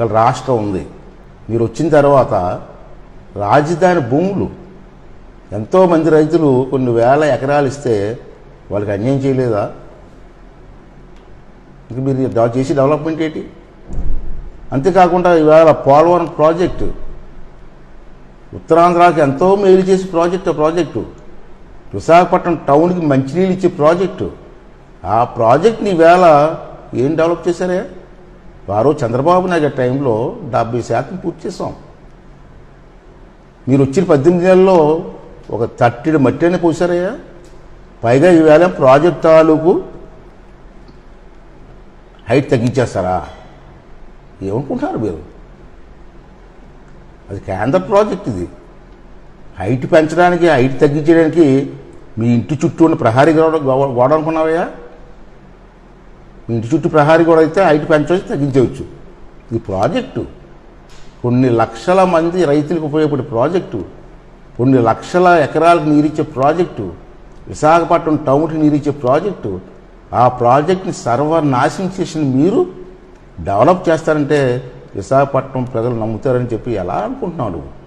ఇక్కడ రాష్ట్రం ఉంది. మీరు వచ్చిన తర్వాత రాజధాని భూములు. ఎంతోమంది రైతులు కొన్ని వేల ఎకరాలు ఇస్తే వాళ్ళకి అన్యాయం చేయలేదా? ఇంకా మీరు చేసే చేసి డెవలప్మెంట్ ఏంటి? అంతేకాకుండా ఇవాళ పోలవరం ప్రాజెక్టు. ఉత్తరాంధ్రాకి ఎంతో మేలు చేసే ప్రాజెక్టు ప్రాజెక్టు. విశాఖపట్నం టౌన్కి మంచినీళ్ళు ఇచ్చే ప్రాజెక్టు. ఆ ప్రాజెక్ట్ని వేళ ఏం డెవలప్ చేశారే వారు చంద్రబాబు నాయుడు టైంలో డెబ్బై శాతం పూర్తి చేసాం మీరు వచ్చిన పద్దెనిమిది నెలల్లో ఒక తట్టిడి మట్టి అయినా పోసారయ్యా పైగా ఈవేళ ప్రాజెక్ట్ తాలూకు హైట్ తగ్గించేస్తారా? ఏమనుకుంటున్నారు మీరు? అది కేంద్ర ప్రాజెక్ట్ ఇది. హైట్ పెంచడానికి హైట్ తగ్గించడానికి మీ ఇంటి చుట్టూ ఉన్న ప్రహారీ గోడ గోడ అనుకున్నావయ్యా? మీ ఇంటి చుట్టూ ప్రహారీ కూడా అయితే హైట్ పెంచవచ్చు తగ్గించవచ్చు. ఇది ప్రాజెక్టు. కొన్ని లక్షల మంది రైతులకు ఉపయోగపడే ప్రాజెక్టు. కొన్ని లక్షల ఎకరాలకు నీరిచ్చే ప్రాజెక్టు. విశాఖపట్నం టౌన్కి నీరిచ్చే ప్రాజెక్టు. ఆ ప్రాజెక్ట్ని సర్వనాశనం చేసిన మీరు డెవలప్ చేస్తారంటే విశాఖపట్నం ప్రజలు నమ్ముతారని చెప్పి ఎలా అనుకుంటున్నావు నువ్వు?